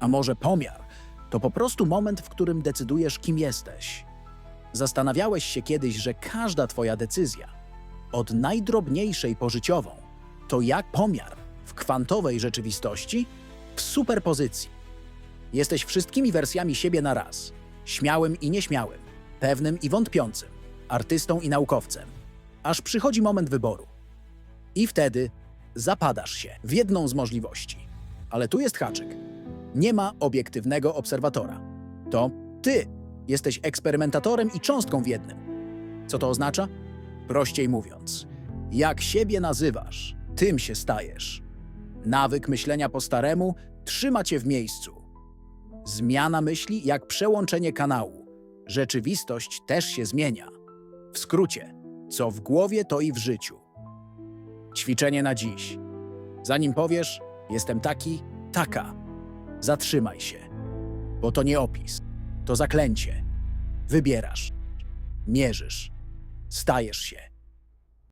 A może pomiar to po prostu moment, w którym decydujesz, kim jesteś? Zastanawiałeś się kiedyś, że każda Twoja decyzja, od najdrobniejszej pożyciową, to jak pomiar w kwantowej rzeczywistości w superpozycji. Jesteś wszystkimi wersjami siebie na raz: śmiałym i nieśmiałym, pewnym i wątpiącym, artystą i naukowcem. Aż przychodzi moment wyboru. I wtedy zapadasz się w jedną z możliwości. Ale tu jest haczyk. Nie ma obiektywnego obserwatora. To ty jesteś eksperymentatorem i cząstką w jednym. Co to oznacza? Prościej mówiąc, jak siebie nazywasz, tym się stajesz. Nawyk myślenia po staremu trzyma cię w miejscu. Zmiana myśli jak przełączenie kanału. Rzeczywistość też się zmienia. W skrócie, co w głowie, to i w życiu. Ćwiczenie na dziś. Zanim powiesz, jestem taki, taka, zatrzymaj się, bo to nie opis, to zaklęcie. Wybierasz, mierzysz, stajesz się.